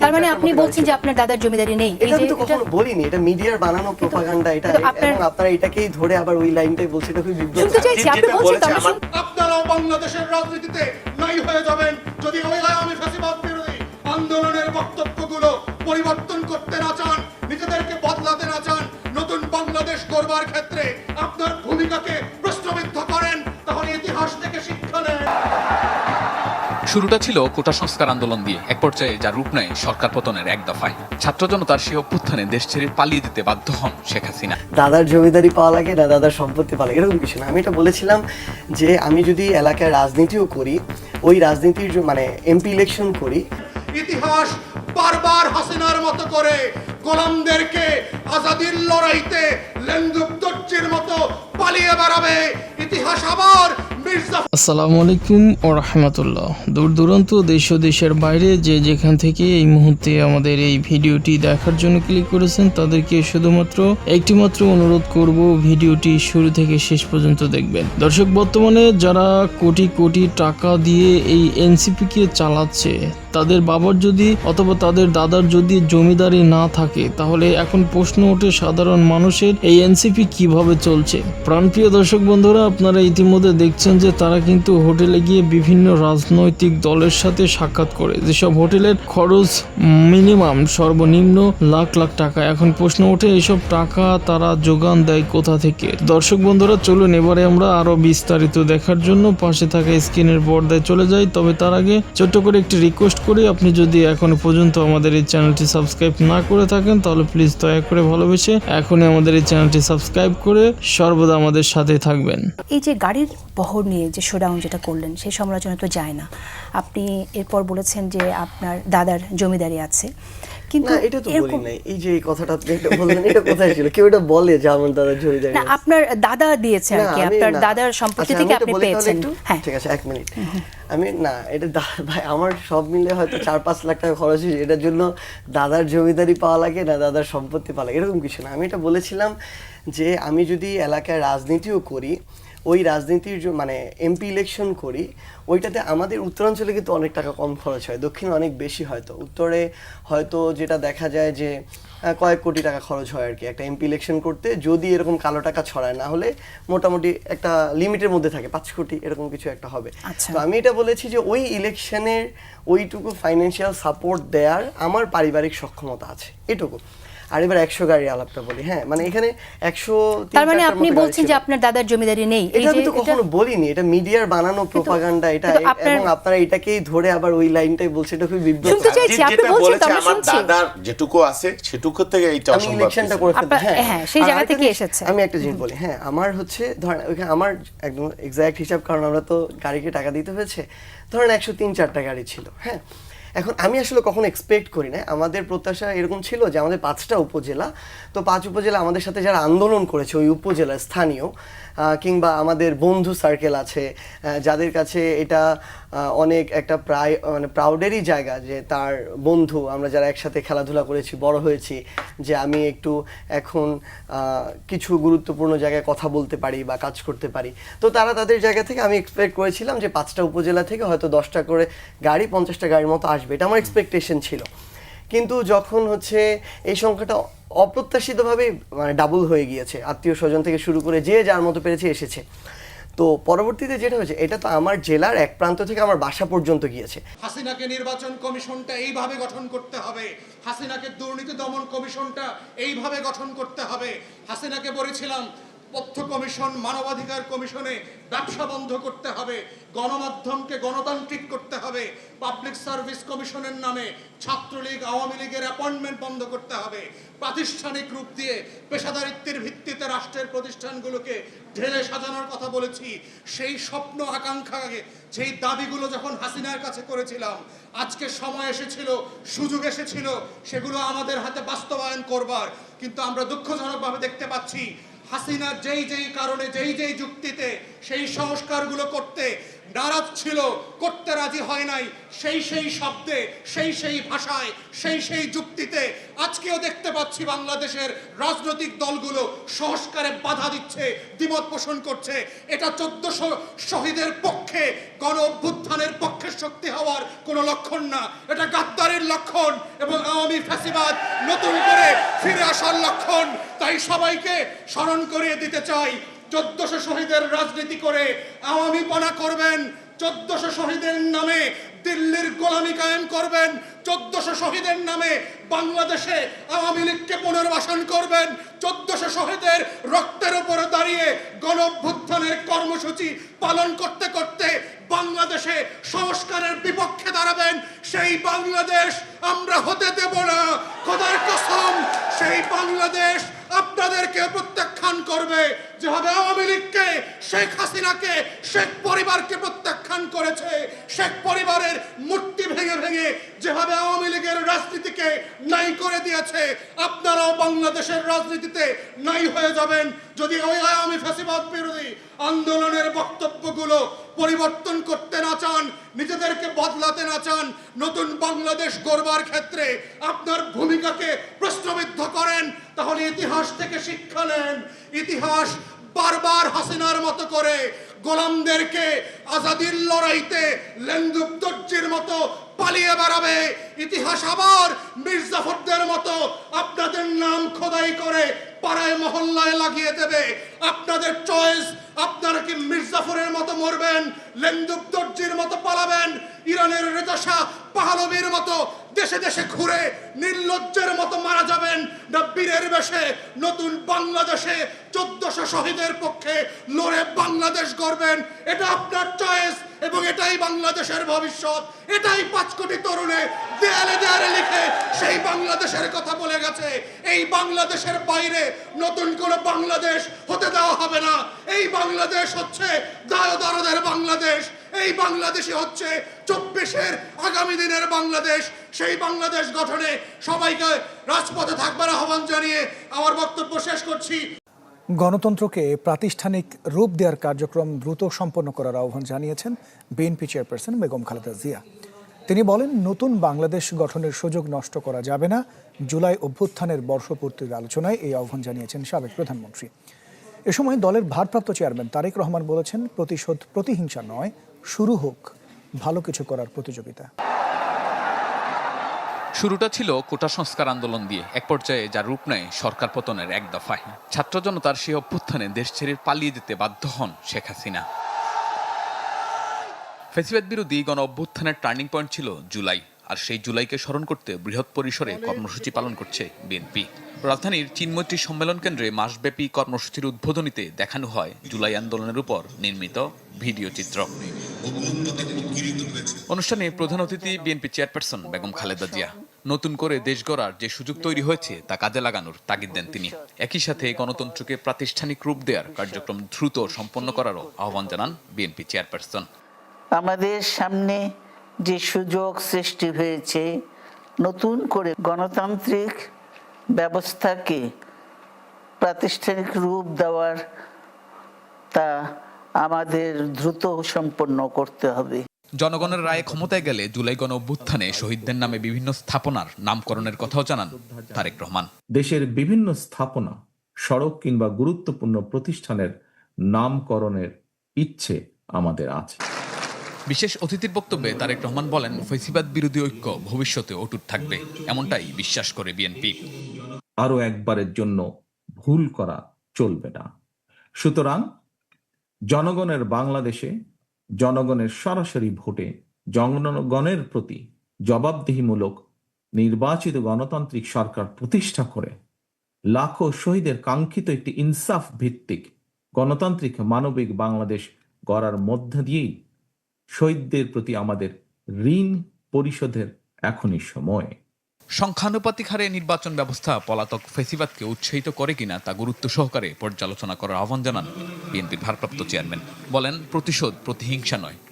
তার মানে আপনি বলছেন যে আপনার দাদার জমিদারি নেই। এই এটা আমি তো কখনো বলিনি এটা মিডিয়ার বানানো প্রোপাগান্ডা এটা আপনার- এবং আপনারা এটাকেই ধরে আবার ওই লাইনটাই বলছে এটা খুবই বিব্রত। শুনতে চাইছি আপনি বলছেন আপনারাও বাংলাদেশের রাজনীতিতে নাই হয়ে যাবেন। যদি ওই আওয়ামী ফ্যাসিবাদ বিরোধী আন্দোলনের বক্তব্যগুলো পরিবর্তন করতে না চান নিজেদেরকে বদলাতে না চান নতুন বাংলাদেশ করবার ক্ষেত্রে শুরুটা ছিল কোটা সংস্কার আন্দোলন দিয়ে এক পর্যায়ে যা রূপ নেয় সরকার পতনের এক দফায়। ছাত্র জনতার সেই অভ্যুত্থানে দেশ ছেড়ে পালিয়ে দিতে বাধ্য হন শেখ হাসিনা। দাদার জমিদারি পাওয়া লাগে না দাদার সম্পত্তি পাওয়া লাগে এরকম কিছু না। আমি এটা বলেছিলাম যে আমি যদি এলাকায় রাজনীতিও করি ওই রাজনীতির যে- মানে এমপি ইলেকশন করি ইতিহাস বারবার হাসিনার মতো করে গোলামদেরকে আজাদির লড়াইতে লেন্দুক দর্জির মতো পালিয়ে বেড়াবে। ইতিহাস আবার আসসালামু আলাইকুম ও রহমতুল্লাহ। দূর দূরান্ত, দেশ ও দেশের বাইরে যে যেখান থেকে এই মুহূর্তে আমাদের এই ভিডিওটি দেখার জন্য ক্লিক করেছেন, তাদেরকে শুধুমাত্র একটিমাত্র অনুরোধ করব ভিডিওটি শুরু থেকে শেষ পর্যন্ত দেখবেন। দর্শক, বর্তমানে যারা কোটি কোটি টাকা দিয়ে এই এনসিপিকে চালাচ্ছে, তাদের বাবার যদি অথবা তাদের দাদার যদি জমিদারি না থাকে, তাহলে এখন প্রশ্ন ওঠে সাধারণ মানুষের, এই এনসিপি কীভাবে চলছে? প্রাণপ্রিয় দর্শক বন্ধুরা, আপনারা ইতিমধ্যে দেখছেন যে তারা কিন্তু হোটেলে গিয়ে বিভিন্ন রাজনৈতিক দলের সাথে সাক্ষাৎ করে। যেসব হোটেলের খরচ মিনিমাম, সর্বনিম্ন লাখ লাখ টাকা। এখন প্রশ্ন ওঠে এইসব টাকা তারা যোগান দেয় কোথা থেকে? দর্শক বন্ধুরা, চলুন এবারে আমরা আরও বিস্তারিত দেখার জন্য পাশে থাকা স্ক্রিনের পর্দায় চলে যাই। তবে তার আগে ছোট্ট করে একটি রিকোয়েস্ট করি, আপনি যদি এখনও পর্যন্ত আমাদের এই চ্যানেলটি সাবস্ক্রাইব না করে থাকেন, তাহলে প্লিজ দয়া করে ভালোবেসে এখনই আমাদের এই চ্যানেলটি সাবস্ক্রাইব করে সর্বদা আমাদের সাথে থাকবেন। এই যে গাড়ির বহর নিয়ে যে শোডাউন যেটা করলেন সেই সমালোচনা তো যায় না। আপনি এরপর বলেছেন যে আপনার দাদার জমিদারি আছে। কিন্তু এটা তো বলি নাই। এই যে এই কথাটা আপনি এটা বললেন এটা কোথায় ছিল? কেউ এটা বলে যে আমার জমিদারি না আপনার দাদা দিয়েছে আর কি। আপনার দাদার সম্পত্তি আচ্ছা, থেকে আপনি পেয়েছেন। হ্যাঁ। ঠিক আছে এক মিনিট। আমি না এটা ভাই আমার সব মিলে হয়তো চার পাঁচ লাখ টাকা খরচ হয়েছে। এটার জন্য দাদার জমিদারি পাওয়া লাগে না দাদার সম্পত্তি পাওয়া লাগে এরকম কিছু না। আমি এটা বলেছিলাম যে আমি যদি এলাকায় রাজনীতিও করি ওই রাজনীতির যে- মানে এমপি ইলেকশন করি ওইটাতে আমাদের উত্তরাঞ্চলে কিন্তু অনেক টাকা কম খরচ হয় দক্ষিণে অনেক বেশি হয়তো। উত্তরে হয়তো যেটা দেখা যায় যে কয়েক কোটি টাকা খরচ হয় আর কি একটা এমপি ইলেকশন করতে যদি এরকম কালো টাকা ছড়ায় না হলে মোটামুটি একটা লিমিটের মধ্যে থাকে পাঁচ কোটি এরকম কিছু একটা হবে। আচ্ছা। তো আমি এটা বলেছি যে ওই ইলেকশনের ওইটুকু ফাইন্যান্সিয়াল সাপোর্ট দেওয়ার আমার পারিবারিক সক্ষমতা আছে এটুকু। আর এবার একশো গাড়ির আলাপটা বলি হ্যাঁ মানে এখানে একশো তিন তার মানে আপনি বলছেন যে আপনার দাদার জমিদারি নেই এটা আমি তো কখনো বলিনি এটা মিডিয়ার বানানো প্রোপাগান্ডা এটা এবং আপনারা এটাকেই ধরে আবার ওই লাইনটাই বলছে এটা খুবই বিব্রত শুনতে চাইছি, আপনি বলছেন তো, আমরা আমার শুনছি। দাদার যেটুকু আছে সেটুকু থেকে এইটা আমি ইলেকশনটা। করে হ্যাঁ, সেই জায়গা থেকে এসেছে। আমি একটা জিনিস বলি হ্যাঁ আমার হচ্ছে ধরেন ওইখানে আমার একদম এক্সাক্ট হিসাব কারণ আমরা তো গাড়িকে টাকা দিতে হয়েছে ধরেন একশো তিন চারটা গাড়ি ছিল হ্যাঁ এখন আমি আসলে কখনো এক্সপেক্ট করি না আমাদের প্রত্যাশা এরকম ছিল যে আমাদের পাঁচটা উপজেলা, তো পাঁচ উপজেলা আমাদের সাথে যারা আন্দোলন করেছে ওই উপজেলা স্থানীয় কিংবা আমাদের বন্ধু সার্কেল আছে যাদের কাছে এটা অনেক একটা প্রায় মানে প্রাউডেরই জায়গা যে তার বন্ধু, আমরা যারা একসাথে খেলাধুলা করেছি, বড় হয়েছি, যে আমি একটু এখন কিছু গুরুত্বপূর্ণ জায়গায় কথা বলতে পারি বা কাজ করতে পারি। তো তারা তাদের জায়গা থেকে আমি এক্সপেক্ট করেছিলাম যে পাঁচটা উপজেলা থেকে হয়তো দশটা করে গাড়ি, পঞ্চাশটা গাড়ির মতো আসবে। এটা আমার এক্সপেকটেশন ছিল। কিন্তু যখন হচ্ছে এই সংখ্যাটা অপ্রত্যাশিতভাবে মানে ডাবল হয়ে গিয়েছে, আত্মীয় স্বজন থেকে শুরু করে যে যার মতো পেরেছে এসেছে। তো পরবর্তীতে যেটা হয়েছে, এটা তো আমার জেলার এক প্রান্ত থেকে আমার বাসা পর্যন্ত গিয়েছে। হাসিনাকে নির্বাচন কমিশনটা এইভাবে গঠন করতে হবে। হাসিনাকে দুর্নীতি দমন কমিশনটা এইভাবে গঠন করতে হবে। হাসিনাকে বলেছিলাম তথ্য কমিশন, মানবাধিকার কমিশনে ব্যবসা বন্ধ করতে হবে, গণমাধ্যমকে গণতান্ত্রিক করতে হবে, পাবলিক সার্ভিস কমিশনের নামে ছাত্রলীগ, আওয়ামী লীগের অ্যাপয়েন্টমেন্ট বন্ধ করতে হবে, প্রাতিষ্ঠানিক রূপ দিয়ে পেশাদারিত্বের ভিত্তিতে রাষ্ট্রের প্রতিষ্ঠানগুলোকে ঢেলে সাজানোর কথা বলেছি। সেই স্বপ্ন, আকাঙ্ক্ষাকে সেই দাবিগুলো যখন হাসিনার কাছে করেছিলাম, আজকে সময় এসেছিল, সুযোগ এসেছিল, সেগুলো আমাদের হাতে বাস্তবায়ন করবার। কিন্তু আমরা দুঃখজনকভাবে দেখতে পাচ্ছি হাসিনা যেই যেই কারণে যেই যেই যুক্তিতে সেই সংস্কারগুলো করতে নারাজ ছিল, করতে রাজি হয় নাই, সেই সেই শব্দে, সেই সেই ভাষায়, সেই সেই যুক্তিতে আজকেও দেখতে পাচ্ছি বাংলাদেশের রাজনৈতিক দলগুলো সংস্কারে বাধা দিচ্ছে, দ্বিমত পোষণ করছে। এটা চোদ্দশো শহীদের পক্ষে, গণ অভ্যুত্থানের পক্ষে শক্তি হওয়ার কোনো লক্ষণ না। এটা গাদ্দারের লক্ষণ এবং আওয়ামী ফ্যাসিবাদ নতুন করে ফিরে আসার লক্ষণ। তাই সবাইকে স্মরণ করিয়ে দিতে চাই চোদ্দশো শহীদের রাজনীতি করে আওয়ামী পনা করবেন, চোদ্দশো শহীদের নামে দিল্লির গোলামি কায়েম করবেন, চোদ্দশো শহীদের নামে বাংলাদেশে আওয়ামী লীগকে পুনর্বাসন করবেন, চোদ্দশো শহীদের রক্তের উপরে দাঁড়িয়ে গণ অভ্যুত্থানের কর্মসূচি পালন করতে করতে বাংলাদেশে সংস্কারের বিপক্ষে দাঁড়াবেন, সেই বাংলাদেশ আমরা হতে দেব না। খোদার কসম, সেই বাংলাদেশ আপনাদেরকে প্রত্যাখ্যান করবে। যেভাবে আওয়ামী লীগকে, শেখ হাসিনাকে, শেখ পরিবারকে প্রত্যাখ্যান করেছে, শেখ পরিবারের মূর্তি ভেঙে ভেঙে যেভাবে আওয়ামী লীগের রাজনীতিকে নাই করে দিয়েছে, আপনারাও বাংলাদেশের রাজনীতিতে নাই হয়ে যাবেন যদি ওই আওয়ামী ফ্যাসিবাদ বিরোধী আন্দোলনের বক্তব্যগুলো পরিবর্তন করতে না চান, নিজেদেরকে বদলাতে না চান, নতুন বাংলাদেশ গড়বার ক্ষেত্রে আপনার ভূমিকাকে প্রশ্নবিদ্ধ করেন, তাহলে ইতিহাস থেকে শিক্ষা নেন। ইতিহাস বারবার হাসিনার মতো করে গোলামদেরকে আজাদির লড়াইতে লেন্দুক দর্জির মতো পালিয়ে বেড়াবে। ইতিহাস আবার মির্জাফরদের মতো আপনাদের নাম খোদাই করে পাড়ায় মহল্লায় লাগিয়ে দেবে। আপনাদের চয়েস আপনারা কি মির্জাফরের মতো মরবেন লেন্দুক দর্জির মতো পালাবেন, ইরানের রেজা শাহ পাহলবীর মতো দেশে দেশে ঘুরে নির্লজ্জের মতো মারা যাবেন না বীরের বেশে, নতুন বাংলাদেশে চোদ্দশো শহীদের পক্ষে লড়ে বাংলাদেশ গড়বেন। এটা আপনার চয়েস এবং এটাই বাংলাদেশের ভবিষ্যৎ। এটাই পাঁচ কোটি তরুণে দেয়ালে দেয়ালে লিখে সেই বাংলাদেশের কথা বলে গেছে। এই বাংলাদেশের বাইরে নতুন কোনো বাংলাদেশ হতে দেওয়া হবে না। এই বাংলাদেশ হচ্ছে দায়দারদের বাংলাদেশ। এই বাংলাদেশই হচ্ছে চব্বিশের আগামী দিনের বাংলাদেশ। সেই বাংলাদেশ গঠনে সবাইকে রাজপথে থাকবার আহ্বান জানিয়ে আমার বক্তব্য শেষ করছি। গণতন্ত্রকে প্রাতিষ্ঠানিক রূপ দেওয়ার কার্যক্রম দ্রুত সম্পন্ন করার আহ্বান জানিয়েছেন বিএনপি চেয়ারপারসন বেগম খালেদা জিয়া। তিনি বলেন, নতুন বাংলাদেশ গঠনের সুযোগ নষ্ট করা যাবে না। জুলাই অভ্যুত্থানের বর্ষপূর্তির আলোচনায় এই আহ্বান জানিয়েছেন সাবেক প্রধানমন্ত্রী। এ সময় দলের ভারপ্রাপ্ত চেয়ারম্যান তারেক রহমান বলেছেন, প্রতিশোধ প্রতিহিংসা নয় শুরু হোক ভালো কিছু করার প্রতিযোগিতা। শুরুটা ছিল কোটা সংস্কার আন্দোলন দিয়ে, এক পর্যায়ে যার রূপ নেয় সরকার পতনের এক দফায়। ছাত্র জনতার সেই অভ্যুত্থানে দেশ ছেড়ে পালিয়ে যেতে বাধ্য হন শেখ হাসিনা। ফেসিবাদ বিরোধী গণ অভ্যুত্থানের টার্নিং পয়েন্ট ছিল জুলাই, আর সেই জুলাইকে স্মরণ করতে বৃহৎ পরিসরে কর্মসূচি পালন করছে বিএনপি। রাজধানীর চিনমৈত্রী সম্মেলন কেন্দ্রে মাসব্যাপী কর্মসূচির উদ্বোধনীতে দেখানো হয় জুলাই আন্দোলনের উপর নির্মিত ভিডিও চিত্র। অনুষ্ঠানে প্রধান অতিথি বিএনপি চেয়ারপারসন বেগম খালেদা জিয়া। নতুন করে দেশ গড়ার যে সুযোগ তৈরি হয়েছে, তা কাজে লাগানোর তাগিদ দেন তিনি। একই সাথে গণতন্ত্রকে প্রাতিষ্ঠানিক রূপ দেওয়ার কার্যক্রম দ্রুত সম্পন্ন করারও আহ্বান জানান বিএনপি চেয়ারপারসন। আমাদের সামনে যে সুযোগ সৃষ্টি হয়েছে, নতুন করে গণতান্ত্রিক ব্যবস্থাকে প্রাতিষ্ঠানিক রূপ দেওয়ার তা আমাদের দ্রুত সম্পন্ন করতে হবে। জনগণের রায়ে ক্ষমতায় গেলে জুলাই গণ অভ্যুত্থানে শহীদদের নামে বিভিন্ন স্থাপনার নামকরণের কথাও জানান তারেক রহমান। দেশের বিভিন্ন স্থাপনা সড়ক কিংবা গুরুত্বপূর্ণ প্রতিষ্ঠানের নামকরণের ইচ্ছে আমাদের আছে। বিশেষ অতিথির বক্তব্যে তারেক রহমান বলেন ফৈসিবাদ বিরোধী ঐক্য ভবিষ্যতে অটুট থাকবে এমনটাই বিশ্বাস করে বিএনপি। আরও একবারের জন্য ভুল করা চলবে না। সুতরাং জনগণের বাংলাদেশে, জনগণের সরাসরি ভোটে জনগণের প্রতি জবাবদিহিমূলক নির্বাচিত গণতান্ত্রিক সরকার প্রতিষ্ঠা করে লাখো শহীদের কাঙ্ক্ষিত একটি ইনসাফ ভিত্তিক গণতান্ত্রিক মানবিক বাংলাদেশ গড়ার মধ্য দিয়েই শহীদদের প্রতি আমাদের ঋণ পরিশোধের এখনই সময়। সংখ্যানুপাতিক হারে নির্বাচন ব্যবস্থা পলাতক ফেসিবাদকে উৎসাহিত করে কিনা তা গুরুত্ব সহকারে পর্যালোচনা করার আহ্বান জানান বিএনপির ভারপ্রাপ্ত চেয়ারম্যান। বলেন, প্রতিশোধ প্রতিহিংসা নয়।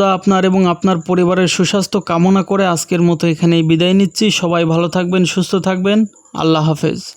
সর্বদা আপনার এবং আপনার পরিবারের সুস্বাস্থ্য কামনা করে আজকের মতো এখানেই বিদায় নিচ্ছি। সবাই ভালো থাকবেন, সুস্থ থাকবেন। আল্লাহ হাফেজ।